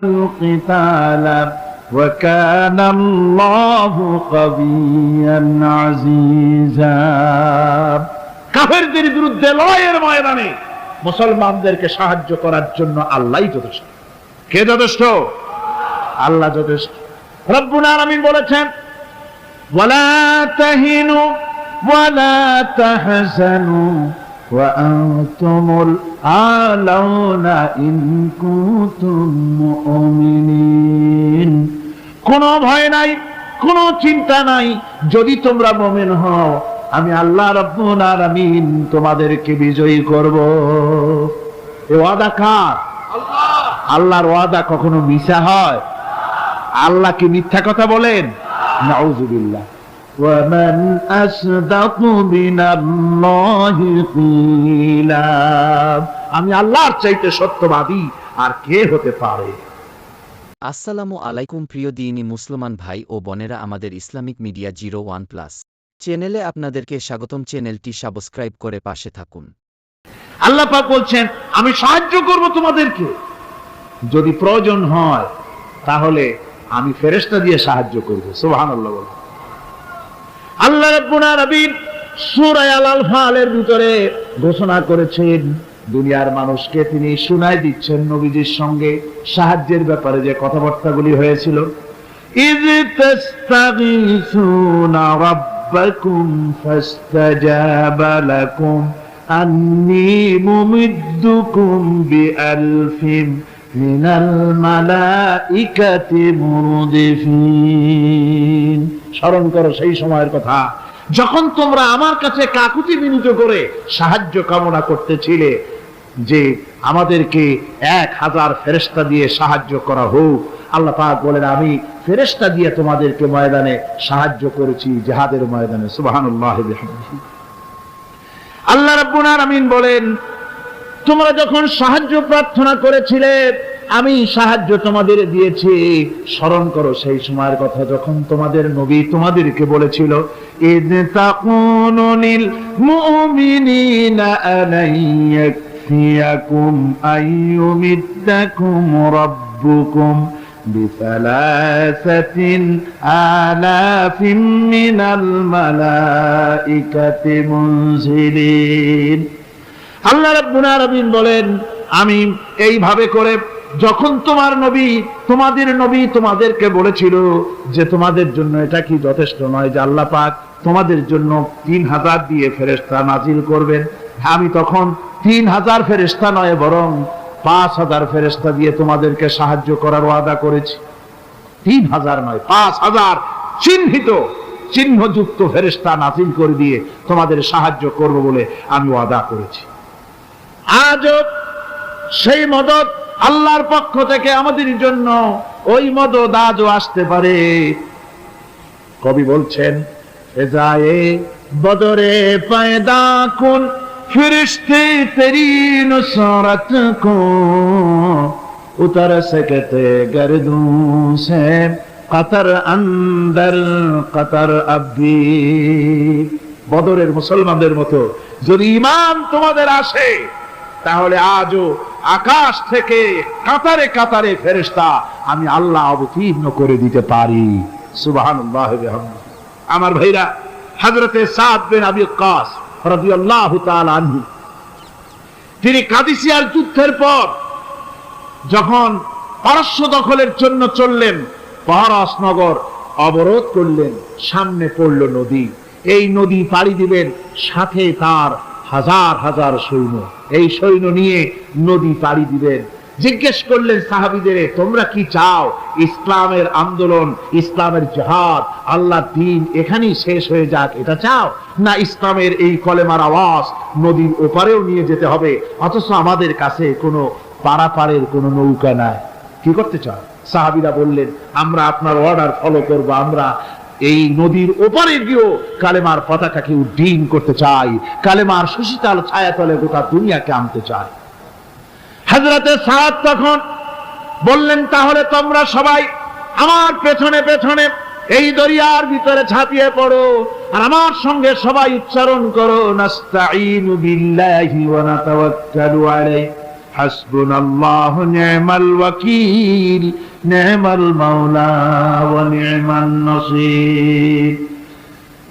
القتال وكان الله قويا عزيزا কাফেরদের বিরুদ্ধে লড়াইয়ের ময়দানে মুসলমানদেরকে সাহায্য করার জন্য আল্লাহই যথেষ্ট কে যথেষ্ট আল্লাহ যথেষ্ট রব্বুল আলামিন বলেছেন ولا تهنوا ولا تحزنوا وأنتم الأعلون إن كنتم مؤمنين কোনো ভয় নাই কোনো চিন্তা নাই যদি তোমরা মোমেন হও আমি আল্লাহ রব্বুল আলামিন তোমাদেরকে বিজয়ী করব এ ওয়াদা কার আল্লাহর ওয়াদা কখনো মিশা হয় আল্লাহ কি মিথ্যা কথা বলেন নাউজুবিল্লাহ ومن أصدق من الله قيلا আমি আল্লাহর চাইতে সত্যবাদী আর কে হতে পারে আসসালামু আলাইকুম প্রিয় দিনী মুসলমান ভাই ও বোনেরা আমাদের Islamic media zero one plus চ্যানেলে আপনাদেরকে স্বাগতম চ্যানেলটি সাবস্ক্রাইব করে পাশে থাকুন আল্লাহ পাক বলছেন আমি সাহায্য করব তোমাদেরকে যদি প্রয়োজন হয় তাহলে আমি ফেরেশতা দিয়ে সাহায্য করব সুবহানাল্লাহ বলো আল্লাহ রাব্বুল আলামিন সূরা আল আনফালের ভিতরে ঘোষণা করেছেন দুনিয়ার মানুষকে তিনি শুনাই দিচ্ছেন নবীজির সঙ্গে সাহায্যের ব্যাপারে যে কথাবার্তাগুলি হয়েছিল ইয তাস্তাগীসুনা রাব্বাকুম ফাস্তাজাবা লাকুম أني ممدكم بألف من الملائكة مردفين স্মরণ করো সেই সময়ের কথা যখন তোমরা আমার কাছে কাকুতি বিনীত করে সাহায্য কামনা করতেছিলে যে আমাদেরকে এক হাজার ফেরেস্তা দিয়ে সাহায্য করা হোক আল্লাহ পাক বলেন আমি ফেরেস্তা দিয়ে তোমাদেরকে ময়দানে সাহায্য করেছি জেহাদের ময়দানে সুবহানাল্লাহ বিহামদিহি আল্লাহ রাব্বুল আলামিন বলেন তোমরা যখন সাহায্য প্রার্থনা করেছিলে আমি সাহায্য তোমাদের দিয়েছি স্মরণ করো সেই সময়ের কথা যখন তোমাদের নবী তোমাদেরকে বলেছিল ইদ তাকুনুনিল মুমিনিনা আলাইয়াকফিয়াকুম আইয়ুমিদ্দাকুম রাব্বুকুম بثلاثة آلاف من الملائكة منزلين আল্লাহ রাব্বুল বলেন, আমি এইভাবে করে যখন তোমার নবী, তোমাদের নবী তোমাদেরকে বলেছিল যে তোমাদের জন্য এটা কি যথেষ্ট নয় যে আল্লাহ পাক তোমাদের জন্য তিন হাজার দিয়ে ফেরেস্তা নাজিল করবেন। আমি তখন তিন হাজার ফেরেস্তা নয়, বরং পাঁচ হাজার ফেরেস্তা দিয়ে তোমাদেরকে সাহায্য করার ওয়াদা করেছি। তিন হাজার নয়, পাঁচ হাজার চিহ্নিত, চিহ্নযুক্ত ফেরেস্তা নাজিল করে দিয়ে তোমাদের সাহায্য করব বলে আমি ওয়াদা করেছি। আজও সেই মদত আল্লাহর পক্ষ থেকে আমাদের জন্য ওই মদত আজও আসতে পারে। কবি বলছেন ফেজায়ে বদরে পায়দা কুন, ফিরিস্তে তেরি নুসরত কো, উতর সকতে গর্দু সে, কতর আন্দর কতর আব্বি বদরের মুসলমানদের মতো যদি ইমান তোমাদের আসে তাহলে আজও আকাশ থেকে কাতারে কাতারে ফেরেশতা আমি আল্লাহ অবতীর্ণ করে দিতে পারি। বিহামদিহি আমার ভাইরা সাদ বিন আবি ওয়াক্কাস রাদিয়াল্লাহু তাআলা আনহু, তিনি কাদিসিয়ার যুদ্ধের পর যখন পারস্য দখলের জন্য চললেন পারস নগর অবরোধ করলেন, সামনে পড়ল নদী। এই নদী পাড়ি দিবেন, সাথে তার হাজার হাজার সৈন্য। এই সৈন্য নিয়ে নদী পাড়ি দিবেন জিজ্ঞেস করলেন, সাহাবিদের, তোমরা কি চাও? ইসলামের আন্দোলন, ইসলামের জাহাদ আল্লাহ দিন এখানেই শেষ হয়ে যাক, এটা চাও? না ইসলামের এই কলেমার আওয়াজ নদীর ওপারেও নিয়ে যেতে হবে? অথচ আমাদের কাছে কোনো পারাপারের কোনো নৌকা নাই। কি করতে চাও? সাহাবিরা বললেন, আমরা আপনার অর্ডার ফলো করব, আমরা এই নদীর ওপারে গিয়েও কালেমার পতাকাকে উড্ডীন করতে চাই কালেমার সুশীতাল ছায়াতলে গোটা দুনিয়াকে আনতে চাই হাজরাতে সাদ তখন বললেন, তাহলে তোমরা সবাই আমার পেছনে পেছনে এই দরিয়ার ভিতরে ছাপিয়ে পড়ো আর আমার সঙ্গে সবাই উচ্চারণ করো নাস্তাইনু বিল্লাহি ওয়া নাতাওয়াক্কালু আলাইহি।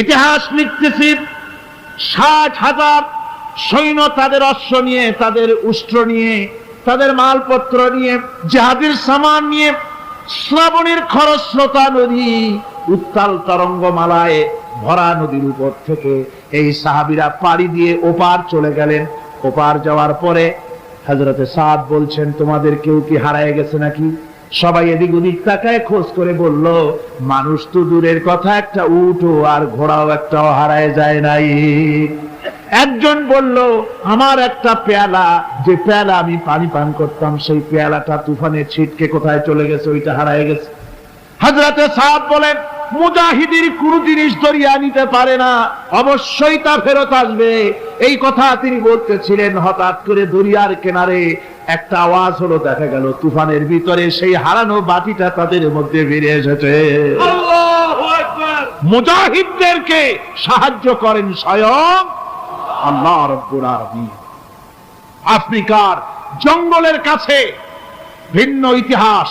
ইতিহাস লিখতেছি, ষাট হাজার সৈন্য তাদের অশ্ব নিয়ে, তাদের উষ্ট্র নিয়ে, তাদের মালপত্র নিয়ে, জাহাজের সামান নিয়ে, শ্রাবণের খরস্রোতা নদী, উত্তাল তরঙ্গমালায় ভরা নদীর উপর থেকে এই সাহাবিরা পাড়ি দিয়ে ওপার চলে গেলেন। ওপার যাওয়ার পরে হজরতে সাদ বলছেন, তোমাদের কেউ কি হারায় গেছে নাকি? সবাই এদিক ওদিক তাকায়, খোঁজ করে বলল, মানুষ তো দূরের কথা, একটা উঠো আর ঘোড়াও একটাও হারায় যায় নাই। একজন বলল, আমার একটা পেয়ালা, যে পেয়ালা আমি পানি পান করতাম, সেই পেয়ালাটা তুফানে ছিটকে কোথায় চলে গেছে, ওইটা হারায় গেছে। হাজরাতে সাহাব বলেন মুজাহিদির কোন জিনিস দরিয়া নিতে পারে না। অবশ্যই তা ফেরত আসবে। এই কথা তিনি বলতেছিলেন হঠাৎ করে দরিয়ার কিনারে। একটা আওয়াজ হলো দেখা গেল তুফানের ভিতরে সেই হারানো বাটিটা তাদের মধ্যে ফিরে এসেছে। মুজাহিদদেরকে সাহায্য করেন স্বয়ং আল্লাহ রব্বুল আলামিন। আফ্রিকার জঙ্গলের কাছে ভিন্ন ইতিহাস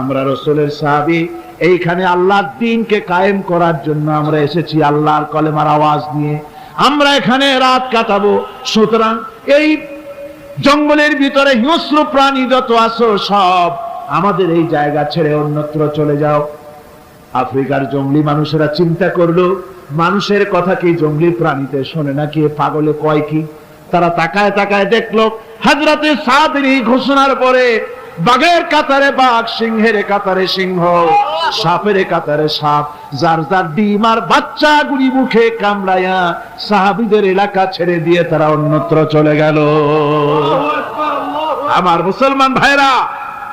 আমরা আল্লাহ রাসূলের সাহাবী। এইখানে আল্লাহর দ্বীনকে কায়েম করার জন্য আমরা এসেছি আল্লাহর কলেমার আওয়াজ নিয়ে। আমরা এখানে রাত কাটাবো। সুতরাং এই জঙ্গলের ভিতরে হিংস্র প্রাণী যত আসো সব আমাদের এই জায়গা ছেড়ে অন্যত্র চলে যাও। আফ্রিকার জঙ্গলি মানুষেরা চিন্তা করল, মানুষের কথা কি জঙ্গলি প্রাণীতে শোনে নাকি পাগলে কয় কি? তারা তাকায় তাকায় দেখল, হাজরাতে এই ঘোষণার পরে বাঘের কাতারে বাঘ, সিংহের কাতারে সিংহ, সাপের কাতারে সাপ, যার যার ডিম আর বাচ্চা গুলি মুখে কামড়ায়া সাহাবিদের এলাকা ছেড়ে দিয়ে তারা অন্যত্র চলে গেল। আমার মুসলমান ভাইরা,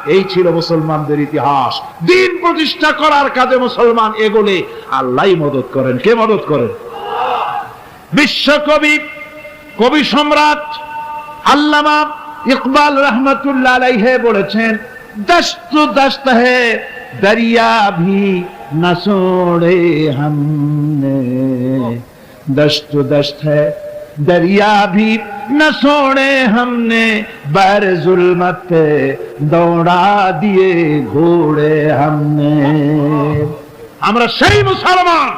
এই ছিল মুসলমানদের ইতিহাস। দিন প্রতিষ্ঠা করার কাজে মুসলমান এগোলে আল্লাহ মদত করেন। কে মদত করেন? বিশ্বকবি, কবি সম্রাট, আল্লামা ইকবাল রহমতুল্লাহ আলাইহে বলেছেন দস্ত দস্ত হে দরিয়া ভি না হম হমনে। দস্ত দস্ত হে দরিয়া ভি না সোড়ে হমনে। বার জুলমত দৌড়া দিয়ে ঘোড়ে হমনে। আমরা সেই মুসলমান,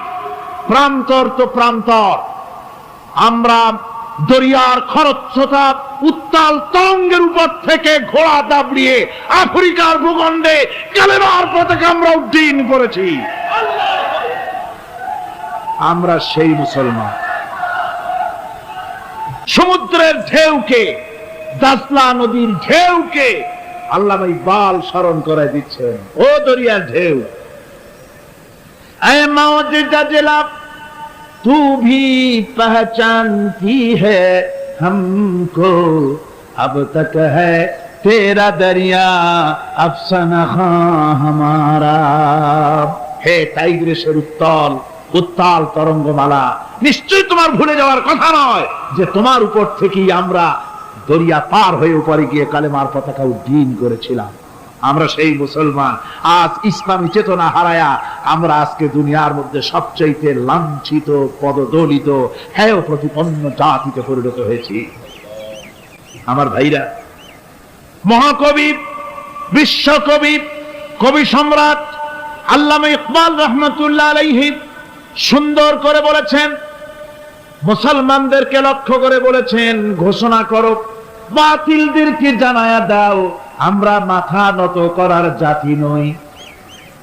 প্রান্তর তো প্রান্তর। আমরা দরিয়ার খরচ্ছতা উত্তাল তঙ্গের উপর থেকে ঘোড়া দাবড়িয়ে আফ্রিকার ভূখণ্ডে কালেমার পতাকা আমরা উড্ডীন করেছি। আমরা সেই মুসলমান। সমুদ্রের ঢেউকে, দাসলা নদীর ঢেউকে আল্লাহ ভাই বাল স্মরণ করে দিচ্ছেন। ও দরিয়ার ঢেউ। তু ভি পহচান থি হ্যাঁ हमको अब तक है तेरा दरिया अफसाना खां हमारा হে টাইগ্রেসের উত্তাল উত্তাল তরঙ্গমালা নিশ্চয়ই তোমার ভুলে যাওয়ার কথা নয় যে তোমার উপর থেকেই আমরা দরিয়া পার হয়ে উপরে গিয়ে কালেমার পতাকা উড্ডীন করেছিলাম আমরা সেই মুসলমান। আজ ইসলামী চেতনা হারায়া আমরা আজকে দুনিয়ার মধ্যে সবচাইতে লাঞ্ছিত, পদদলিত হ্যাঁ প্রতিপন্ন জাতিতে পরিণত হয়েছি। আমার ভাইরা, মহাকবি, বিশ্বকবি, কবি সম্রাট আল্লামা ইকবাল রহমতুল্লাহ আলাইহি সুন্দর করে বলেছেন, মুসলমানদেরকে লক্ষ্য করে বলেছেন, ঘোষণা করো, বাতিলদেরকে জানায়া দাও। আমরা মাথা নত করার জাতি নই।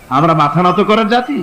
আমরা মাথা নত করার জাতি?